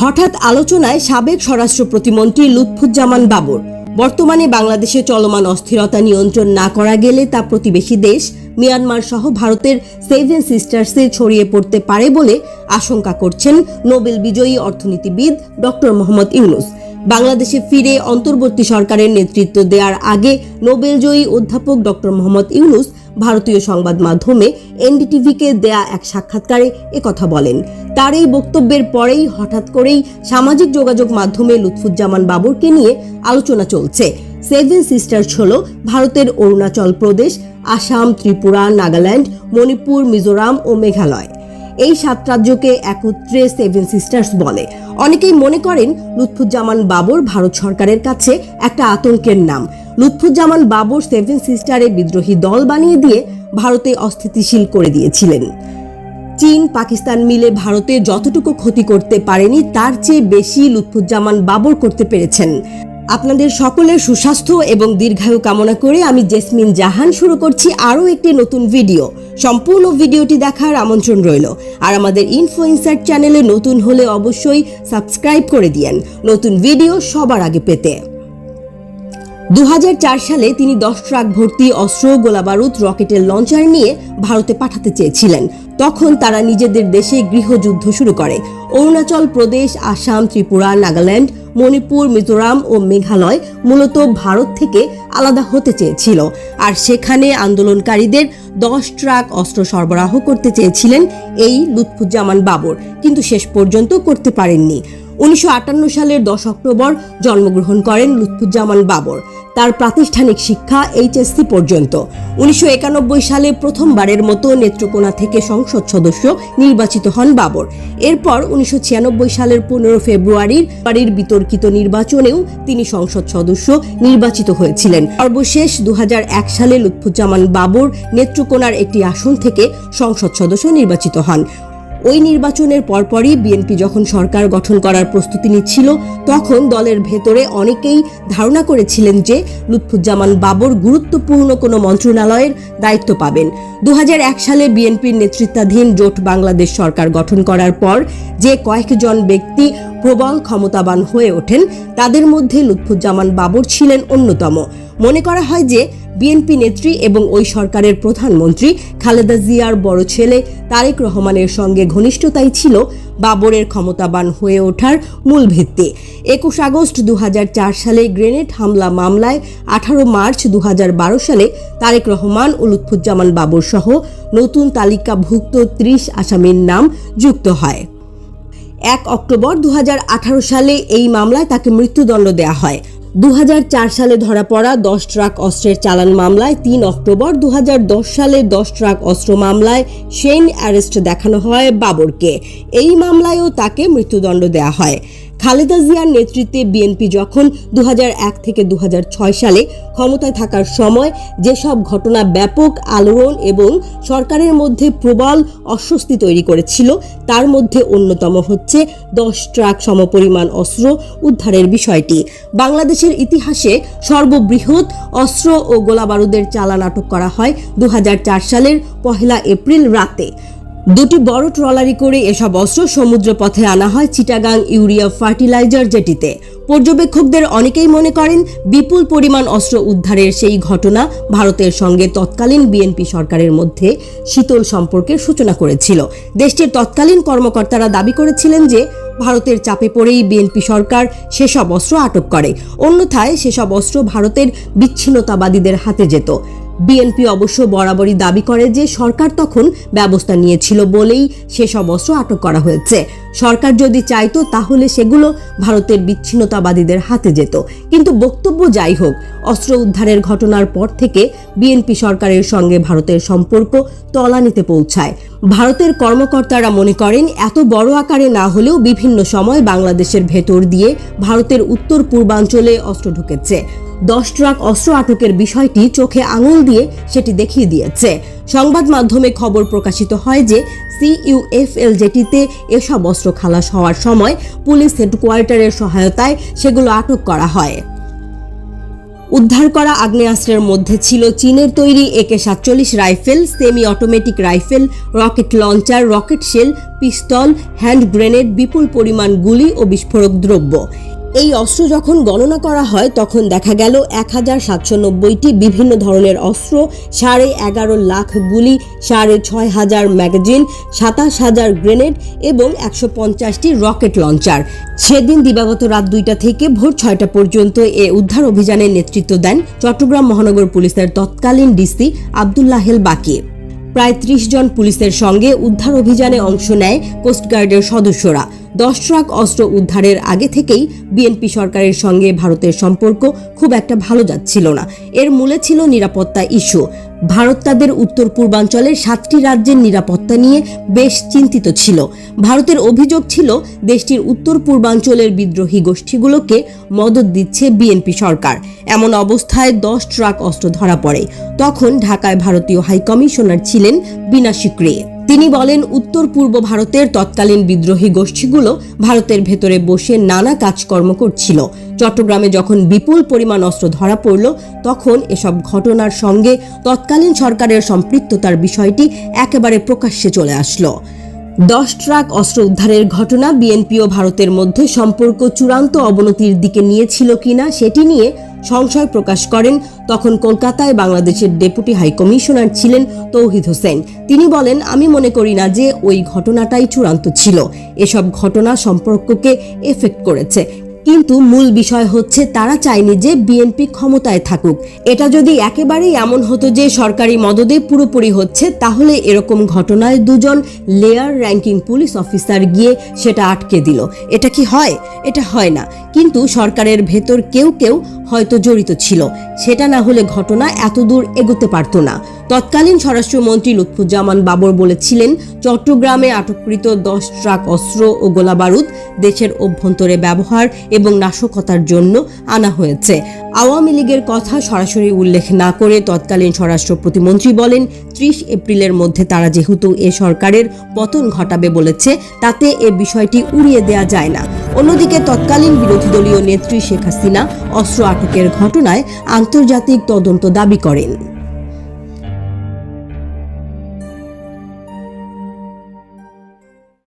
হঠাৎ আলোচনায় সাবেক স্বরাষ্ট্র প্রতিমন্ত্রী লুৎফুজ্জামান বাবর। বর্তমানে বাংলাদেশে চলমান অস্থিরতা নিয়ন্ত্রণ না করা গেলে তা প্রতিবেশী দেশ, মিয়ানমার সহ ভারতের সেভেন সিস্টার্সে ছড়িয়ে পড়তে পারে বলে আশঙ্কা করছেন নোবেল বিজয়ী অর্থনীতিবিদ ডক্টর মোহাম্মদ ইউনুস। বাংলাদেশে ফিরে অন্তর্বর্তী সরকারের নেতৃত্ব দেওয়ার আগে নোবেলজয়ী অধ্যাপক ডক্টর মোহাম্মদ ইউনুস ভারতীয় সংবাদ মাধ্যমে এনডিটিভিকে দেয়া এক সাক্ষাৎকারে একথা বলেন। তার এই বক্তব্যের পরেই হঠাৎ করেই সামাজিক যোগাযোগ মাধ্যমে লুৎফুজ্জামান বাবরকে নিয়ে আলোচনা চলছে। সেভেন সিস্টার্স হল ভারতের অরুণাচল প্রদেশ, আসাম, ত্রিপুরা, নাগাল্যান্ড, মণিপুর, মিজোরাম ও মেঘালয়। এই সাত রাজ্যকে একত্রে সেভেন সিস্টার্স বলে। অনেকেই মনে করেন, লুৎফুজ্জামান বাবর ভারত সরকারের কাছে একটা আতঙ্কের নাম। লুৎফুজ্জামান বাবর সেভেন সিস্টারে বিদ্রোহী দল বানিয়ে দিয়ে ভারতে অস্থিতিশীল করে দিয়েছিলেন। চীন পাকিস্তান মিলে ভারতে যতটুকু ক্ষতি করতে পারেনি, তার চেয়ে বেশি লুৎফুজ্জামান বাবর করতে পেরেছেন। আপনাদের সকলের সুস্বাস্থ্য এবং দীর্ঘায়ু কামনা করে আমি জেসমিন জাহান শুরু করছি আরও একটি নতুন ভিডিও। সম্পূর্ণ ভিডিওটি দেখার আমন্ত্রণ রইল। আর আমাদের ইনফ্লুয়েন্সার চ্যানেলে নতুন হলে অবশ্যই সাবস্ক্রাইব করে দিয়েন। নতুন ভিডিও সবার আগে পেতে। দু হাজার চার সালে তিনি দশ ট্রাক ভর্তি অস্ত্র, গোলাবারুদ, রকেটের লঞ্চার নিয়ে ভারতে পাঠাতে চেয়েছিলেন। তখন তারা নিজেদের দেশে গৃহযুদ্ধ শুরু করে। অরুণাচল প্রদেশ, আসাম, ত্রিপুরা, নাগাল্যান্ড, মণিপুর, মিজোরাম ও মেঘালয় মূলত ভারত থেকে আলাদা হতে চেয়েছিল। আর সেখানে আন্দোলনকারীদের দশ ট্রাক অস্ত্র সরবরাহ করতে চেয়েছিলেন এই লুৎফুজ্জামান বাবর। কিন্তু শেষ পর্যন্ত করতে পারেননি। উনিশশো সালের দশ অক্টোবর জন্মগ্রহণ করেন লুৎফুজ্জামান বাবর। তার প্রাতিষ্ঠানিক শিক্ষা এইচএসসি পর্যন্ত। উনিশশো সালে প্রথমবারের মতো নেত্রকোনা থেকে সংসদ সদস্য নির্বাচিত হন বাবর। এরপর উনিশশো ছিয়ানব্বই সালের পনেরো ফেব্রুয়ারির বাড়ির বিতর্কিত নির্বাচনেও তিনি সংসদ সদস্য নির্বাচিত হয়েছিলেন। সর্বশেষ দু হাজার এক সালে লুৎফুজ্জামান বাবর নেত্রকোনার একটি আসন থেকে সংসদ সদস্য নির্বাচিত হন। ওই নির্বাচনের পরপরই বিএনপি যখন সরকার গঠন করার প্রস্তুতি নিচ্ছিল, তখন দলের ভেতরে অনেকেই ধারণা করেছিলেন যে লুৎফুজ্জামান বাবর গুরুত্বপূর্ণ কোনো মন্ত্রণালয়ের দায়িত্ব পাবেন। দু হাজার এক সালে বিএনপির নেতৃত্বাধীন জোট বাংলাদেশ সরকার গঠন করার পর যে কয়েকজন ব্যক্তি প্রবল ক্ষমতাবান হয়ে ওঠেন, তাদের মধ্যে লুৎফুজ্জামান বাবর ছিলেন অন্যতম। মনে করা হয় যে বিএনপি নেত্রী এবং ওই সরকারের প্রধানমন্ত্রী খালেদা জিয়ার বড় ছেলে তারেক রহমানের সঙ্গে ঘনিষ্ঠতাই ছিল বাবরের ক্ষমতাবান হয়ে ওঠার মূল ভিত্তি। একুশ আগস্ট দু হাজার চার সালে গ্রেনেড হামলা মামলায় আঠারো মার্চ দু হাজার বারো সালে তারেক রহমান ও লুৎফুজ্জামান বাবর সহ নতুন তালিকাভুক্ত ত্রিশ আসামির নাম যুক্ত হয়। এক অক্টোবর দু হাজার আঠারো সালে এই মামলায় তাকে মৃত্যুদণ্ড দেওয়া হয়। দু হাজার চার সালে ধরা পড়া দশ ট্রাক অস্ত্রের চালান মামলায় তিন অক্টোবর দু হাজার দশ সালে দশ ট্রাক অস্ত্র মামলায় সেইন অ্যারেস্ট দেখানো হয় বাবরকে। এই মামলায়ও তাকে মৃত্যুদণ্ড দেয়া হয়। খালেদা জিয়ার নেতৃত্বে বিএনপি যখন দুহাজার এক থেকে দুহাজার ছয় সালে ক্ষমতায় থাকার সময় যেসব ঘটনা ব্যাপক আলোড়ন এবং সরকারের মধ্যে প্রবল অস্বস্তি তৈরি করেছিল, তার মধ্যে অন্যতম হচ্ছে দশ ট্রাক সমপরিমাণ অস্ত্র উদ্ধারের বিষয়টি। বাংলাদেশের ইতিহাসে সর্ববৃহৎ অস্ত্র ও গোলাবারুদের চালান আটক করা হয় দু হাজার চার সালের পহেলা এপ্রিল রাতে। দুটি বড় ট্রলারি করে এসব অস্ত্র সমুদ্রপথে আনা হয় চিটাগাং ইউরিয়া ফার্টিলাইজার জেটিতে। পর্যবেক্ষকদের অনেকেই মনে করেন, বিপুল পরিমাণ অস্ত্র উদ্ধারের সেই ঘটনা ভারতের সঙ্গে তৎকালীন বিএনপি সরকারের মধ্যে শীতল সম্পর্কের সূচনা করেছিল। দেশটির তৎকালীন কর্মকর্তারা দাবি করেছিলেন যে, ভারতের চাপে পড়েই বিএনপি সরকার সেসব অস্ত্র আটক করে। অন্যথায় সেসব অস্ত্র ভারতের বিচ্ছিন্নতাবাদীদের হাতে যেত। বিএনপি অবশ্য বরাবরই দাবি করে যে সরকার তখন ব্যবস্থা নিয়েছিল বলেই সেসব অস্ত্র আটক করা হয়েছে। সরকার যদি চাইতো, তাহলে সেগুলো ভারতের বিচ্ছিন্নতাবাদীদের হাতে যেত। কিন্তু বক্তব্য যাই হোক, অস্ত্র উদ্ধারের ঘটনার পর থেকে বিএনপি সরকারের সঙ্গে ভারতের সম্পর্ক তলানিতে পৌঁছায়। ভারতের কর্মকর্তারা মনে করেন, এত বড় আকারে না হলেও বিভিন্ন সময় বাংলাদেশের ভেতর দিয়ে ভারতের উত্তর পূর্বাঞ্চলে অস্ত্র ঢুকেছে। দশ ট্রাক অস্ত্র আটকের বিষয়টি চোখে আঙুল দিয়ে সেটি দেখিয়ে দিয়েছে। সংবাদ মাধ্যমে খবর প্রকাশিত হয় যে সিইউএফএল জেটিতে এসব অস্ত্র খালাস হওয়ার সময় পুলিশ হেডকোয়ার্টারের সহায়তায় সেগুলো আটক করা হয়। উদ্ধার করা আগ্নেয়াস্ত্রের মধ্যে ছিল চীনের তৈরি একে সাতচল্লিশ rifle semi automatic rifle, rocket launcher, rocket shell, pistol, hand grenade, বিপুল পরিমাণ গুলি ও বিস্ফোরক দ্রব্য। এই অস্ত্র যখন গণনা করা হয়, তখন দেখা গেল এক হাজার সাতশো নব্বইটি বিভিন্ন ধরনের অস্ত্র, সাড়ে এগারো লাখ গুলি, সাড়ে ছয় হাজার ম্যাগাজিন, সাতাশ হাজার গ্রেনেড এবং একশো পঞ্চাশটি রকেট লঞ্চার। সেদিন দিবাগত রাত দুইটা থেকে ভোর ছয়টা পর্যন্ত এ উদ্ধার অভিযানের নেতৃত্ব দেন চট্টগ্রাম মহানগর পুলিশের তৎকালীন ডিসি আবদুল্লাহেল বাকি। প্রায় ত্রিশ জন পুলিশের সঙ্গে উদ্ধার অভিযানে অংশ নেয় কোস্টগার্ডের সদস্যরা। দশ ট্রাক অস্ত্র উদ্ধারের আগে থেকেই বিএনপি সরকারের সঙ্গে ভারতের সম্পর্ক খুব একটা ভালো যাচ্ছিল না। এর মূলে ছিল নিরাপত্তা ইস্যু। ভারত তাদের উত্তর পূর্বাঞ্চলের সাতটি রাজ্যের নিরাপত্তা নিয়ে বেশ চিন্তিত ছিল। ভারতের অভিযোগ ছিল, দেশটির উত্তর পূর্বাঞ্চলের বিদ্রোহী গোষ্ঠীগুলোকে মদত দিচ্ছে বিএনপি সরকার। এমন অবস্থায় দশ ট্রাক অস্ত্র ধরা পড়ে। তখন ঢাকায় ভারতীয় হাইকমিশনার ছিলেন বিনা সিক্রে তিনি বলেন উত্তর পূর্ব ভারতের তৎকালীন বিদ্রোহী গোষ্ঠীগুলো ভারতের ভেতরে বসে নানা কাজকর্ম করছিল। চট্টগ্রামে যখন বিপুল পরিমাণ অস্ত্র ধরা পড়ল, তখন এসব ঘটনার সঙ্গে তৎকালীন সরকারের সম্পৃক্ততার বিষয়টি একেবারে প্রকাশ্যে চলে আসলো। দশ ট্রাক অস্ত্র উদ্ধারের ঘটনা বিএনপি ও ভারতের মধ্যে সম্পর্ক চূড়ান্ত অবনতির দিকে নিয়েছিল কিনা, সেটি নিয়ে সংশয় প্রকাশ করেন। তখন কলকাতায় বাংলাদেশের ডেপুটি হাইকমিশনার ছিলেন তৌহিদ হোসেন। তিনি বলেন, আমি মনে করি না যে ওই ঘটনাটাই চূড়ান্ত ছিল। এসব ঘটনা সম্পর্ককে এফেক্ট করেছে। কিন্তু মূল বিষয় হচ্ছে, তারা চায়নি যে বিএনপি ক্ষমতায় থাকুক। এটা যদি একেবারেই এমন হতো যে সরকারি মদদে পুরোপুরি হচ্ছে, তাহলে এরকম ঘটনায় দুজন লেয়ার র্যাঙ্কিং পুলিশ অফিসার গিয়ে সেটা আটকে দিল। এটা কি হয়? এটা হয় না। কিন্তু সরকারের ভেতর কেউ কেউ হয়তো জড়িত ছিল। সেটা না হলে ঘটনা এত দূর এগোতে পারত না। তৎকালীন স্বরাষ্ট্রমন্ত্রী লুৎফুজ্জামান বাবর বলেছিলেন, চট্টগ্রামে আটককৃত দশ ট্রাক অস্ত্র ও গোলাবারুদ দেশের অভ্যন্তরে ব্যবহার এবং নাশকতার জন্য আনা হয়েছে। আওয়ামী লীগের কথা সরাসরি উল্লেখ না করে তৎকালীন স্বরাষ্ট্র প্রতিমন্ত্রী বলেন, ত্রিশ এপ্রিলের মধ্যে তারা যেহেতু এ সরকারের পতন ঘটাবে বলেছে, তাতে এ বিষয়টি উড়িয়ে দেয়া যায় না। অন্যদিকে তৎকালীন বিরোধী দলীয় নেত্রী শেখ হাসিনা অস্ত্র আটকের ঘটনায় আন্তর্জাতিক তদন্ত দাবি করেন।